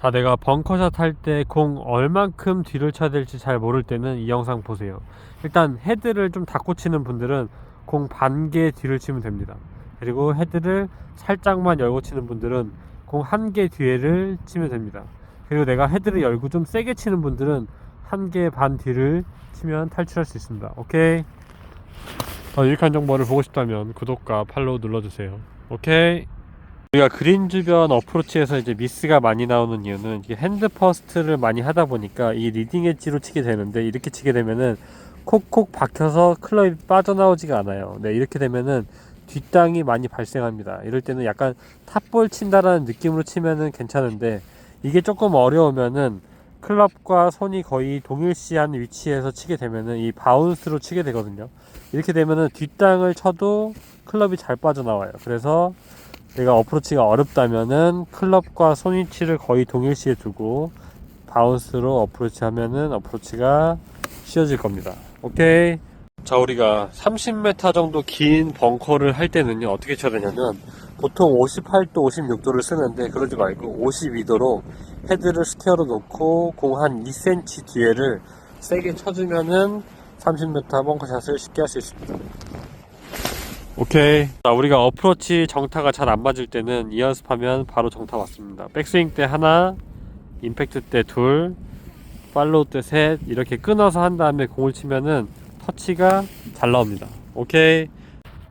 자, 내가 벙커샷 할 때 공 얼만큼 뒤를 쳐야 될지 잘 모를 때는 이 영상 보세요. 일단 헤드를 좀 닫고 치는 분들은 공 반 개 뒤를 치면 됩니다. 그리고 헤드를 살짝만 열고 치는 분들은 공 한 개 뒤에를 치면 됩니다. 그리고 내가 헤드를 열고 좀 세게 치는 분들은 한 개 반 뒤를 치면 탈출할 수 있습니다. 오케이. 더 유익한 정보를 보고 싶다면 구독과 팔로우 눌러주세요. 오케이. 우리가 그린 주변 어프로치에서 이제 미스가 많이 나오는 이유는 핸드 퍼스트를 많이 하다 보니까 이 리딩 엣지로 치게 되는데 이렇게 치게 되면은 콕콕 박혀서 클럽이 빠져나오지가 않아요. 네, 이렇게 되면은 뒷땅이 많이 발생합니다. 이럴 때는 약간 탑볼 친다라는 느낌으로 치면은 괜찮은데 이게 조금 어려우면은 클럽과 손이 거의 동일시한 위치에서 치게 되면은 이 바운스로 치게 되거든요. 이렇게 되면은 뒷땅을 쳐도 클럽이 잘 빠져나와요. 그래서 내가 어프로치가 어렵다면은 클럽과 손위치를 거의 동일시에 두고 바운스로 어프로치 하면은 어프로치가 쉬워질 겁니다. 오케이. 자, 우리가 30m 정도 긴 벙커를 할 때는요, 어떻게 쳐야 되냐면, 보통 58도, 56도를 쓰는데, 그러지 말고 52도로 헤드를 스퀘어로 놓고, 공 한 2cm 뒤에를 세게 쳐주면은 30m 벙커샷을 쉽게 할 수 있습니다. 오케이. 자, 우리가 어프로치 정타가 잘 안 맞을 때는 이 연습하면 바로 정타 맞습니다. 백스윙 때 하나, 임팩트 때 둘, 팔로우 때 셋, 이렇게 끊어서 한 다음에 공을 치면은 터치가 잘 나옵니다. 오케이.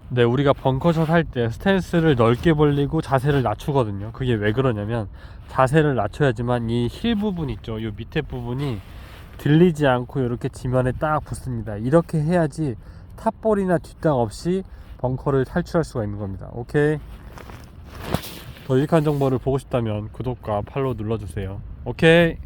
네, 우리가 벙커샷 할 때 스탠스를 넓게 벌리고 자세를 낮추거든요. 그게 왜 그러냐면 자세를 낮춰야지만 이 힐 부분 있죠. 이 밑에 부분이 들리지 않고 이렇게 지면에 딱 붙습니다. 이렇게 해야지 탑볼이나 뒷땅 없이 벙커를 탈출할 수가 있는 겁니다. 오케이. 더 유익한 정보를 보고 싶다면 구독과 팔로우 눌러주세요. 오케이.